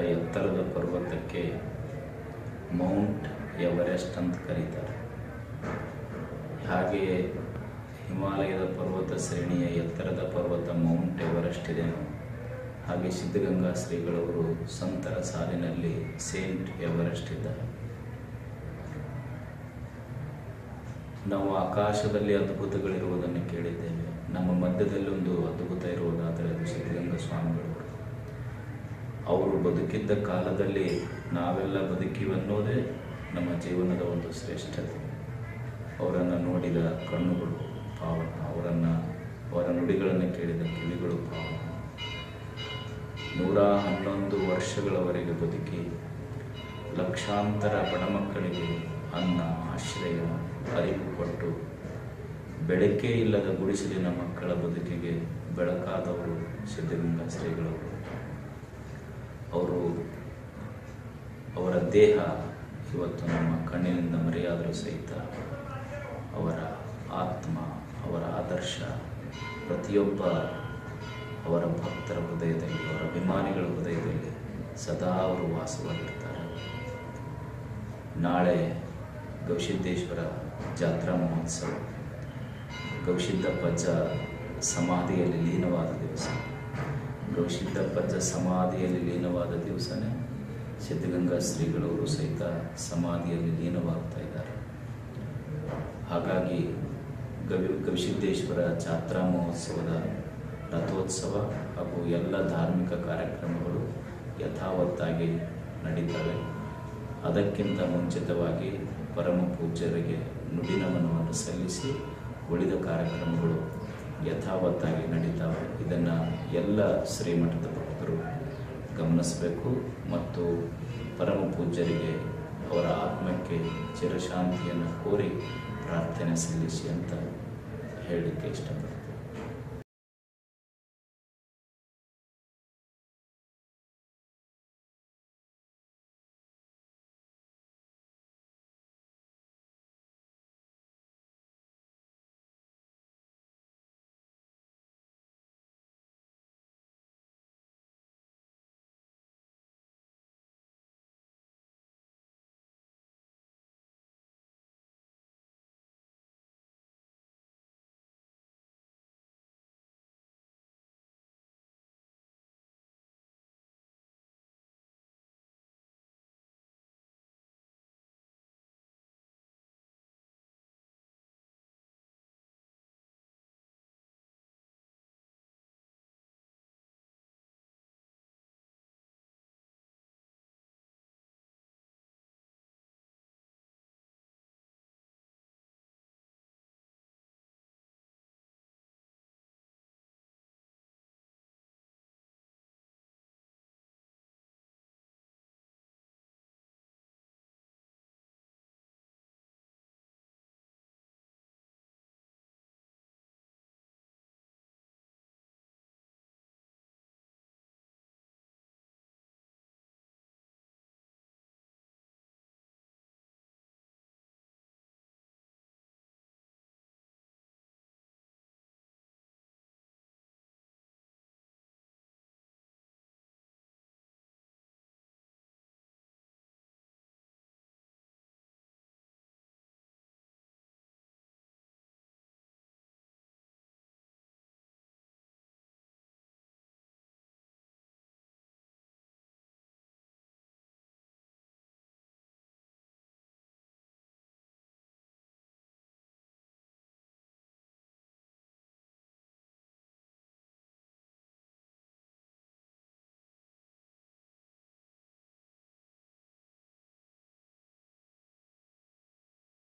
ಎತ್ತರದ ಪರ್ವತಕ್ಕೆ Mount Everest ಅಂತ ಕರೀತಾರೆ. ಹಾಗೆಯೇ ಹಿಮಾಲಯದ ಪರ್ವತ ಶ್ರೇಣಿಯ ಎತ್ತರದ ಪರ್ವತ ಮೌಂಟ್ ಎವರೆಸ್ಟ್ ಇದೆಯೋ ಹಾಗೆ ಸಿದ್ಧಗಂಗಾ ಶ್ರೀಗಳವರು ಸಂತರ ಸಾಲಿನಲ್ಲಿ ಸೇಂಟ್ ಎವರೆಸ್ಟ್ ಇದ್ದಾರೆ. ನಾವು ಆಕಾಶದಲ್ಲಿ ಅದ್ಭುತಗಳಿರುವುದನ್ನು ಕೇಳಿದ್ದೇವೆ. ನಮ್ಮ ಮಧ್ಯದಲ್ಲಿ ಒಂದು ಅದ್ಭುತ ಇರುವುದಾದರೆ ಅದು ಸಿದ್ಧಗಂಗಾ ಸ್ವಾಮಿಗಳವರು ಅವರು ಬದುಕಿದ್ದ ಕಾಲದಲ್ಲಿ ನಾವೆಲ್ಲ ಬದುಕಿವನ್ನೋದೇ ನಮ್ಮ ಜೀವನದ ಒಂದು ಶ್ರೇಷ್ಠತೆ. ಅವರನ್ನು ನೋಡಿದ ಕಣ್ಣುಗಳು ಪಾವನ ಅವರನ್ನು, ಅವರ ನುಡಿಗಳನ್ನು ಕೇಳಿದ ಕಿವಿಗಳು ಪಾವನ ನೂರ ಹನ್ನೊಂದು ವರ್ಷಗಳವರೆಗೆ ಬದುಕಿ ಲಕ್ಷಾಂತರ ಬಡಮಕ್ಕಳಿಗೆ ಅನ್ನ, ಆಶ್ರಯ, ಅರಿವು ಕೊಟ್ಟು ಬೆಳಕೇ ಇಲ್ಲದ ಗುಡಿಸಲಿನ ಮಕ್ಕಳ ಬದುಕಿಗೆ ಬೆಳಕಾದವರು ಸಿದ್ಧಗಂಗಾ ಶ್ರೀಗಳವರು ಅವರು ಅವರ ದೇಹ ಇವತ್ತು ನಮ್ಮ ಕಣ್ಣಿನಿಂದ ಮರೆಯಾದರೂ ಸಹಿತ ಅವರ ಆತ್ಮ, ಅವರ ಆದರ್ಶ, ಪ್ರತಿಯೊಬ್ಬ ಅವರ ಭಕ್ತರ ಹೃದಯದಲ್ಲಿ, ಅವರ ಅಭಿಮಾನಿಗಳ ಹೃದಯದಲ್ಲಿ ಸದಾ ಅವರು ವಾಸವಾಗಿರ್ತಾರೆ. ನಾಳೆ ಗವಿಸಿದ್ದೇಶ್ವರ ಜಾತ್ರಾ ಮಹೋತ್ಸವ. ಗವಿಸಿದ್ದಪ್ಪಜ್ಜ ಸಮಾಧಿಯಲ್ಲಿ ಲೀನವಾದ ದಿವಸ. ಗವಿಸಿದ್ದಪ್ಪಜ್ಜ ಸಮಾಧಿಯಲ್ಲಿ ಲೀನವಾದ ದಿವಸನೇ ಸಿದ್ಧಗಂಗಾ ಶ್ರೀಗಳವರು ಸಹಿತ ಸಮಾಧಿಯಲ್ಲಿ ಲೀನವಾಗ್ತಾ ಇದ್ದಾರೆ. ಹಾಗಾಗಿ ಗವಿ, ಗವಿಸಿದ್ದೇಶ್ವರ ಜಾತ್ರಾ ಮಹೋತ್ಸವದ ರಥೋತ್ಸವ ಹಾಗೂ ಎಲ್ಲ ಧಾರ್ಮಿಕ ಕಾರ್ಯಕ್ರಮಗಳು ಯಥಾವತ್ತಾಗಿ ನಡೀತವೆ. ಅದಕ್ಕಿಂತ ಮುಂಚಿತವಾಗಿ ಪರಮ ಪೂಜ್ಯರಿಗೆ ನುಡಿನಮನವನ್ನು ಸಲ್ಲಿಸಿ, ಉಳಿದ ಕಾರ್ಯಕ್ರಮಗಳು ಯಥಾವತ್ತಾಗಿ ನಡೀತಾವೆ ಇದನ್ನು ಎಲ್ಲ ಶ್ರೀಮಠದ ಭಕ್ತರು ಗಮನಿಸಬೇಕು ಮತ್ತು ಪರಮ ಪೂಜ್ಯರಿಗೆ ಅವರ ಆತ್ಮಕ್ಕೆ ಚಿರಶಾಂತಿಯನ್ನು ಕೋರಿ ಪ್ರಾರ್ಥನೆ ಸಲ್ಲಿಸಿ ಅಂತ ಹೇಳಲಿಕ್ಕೆ ಇಷ್ಟಪಡ್ತೀನಿ.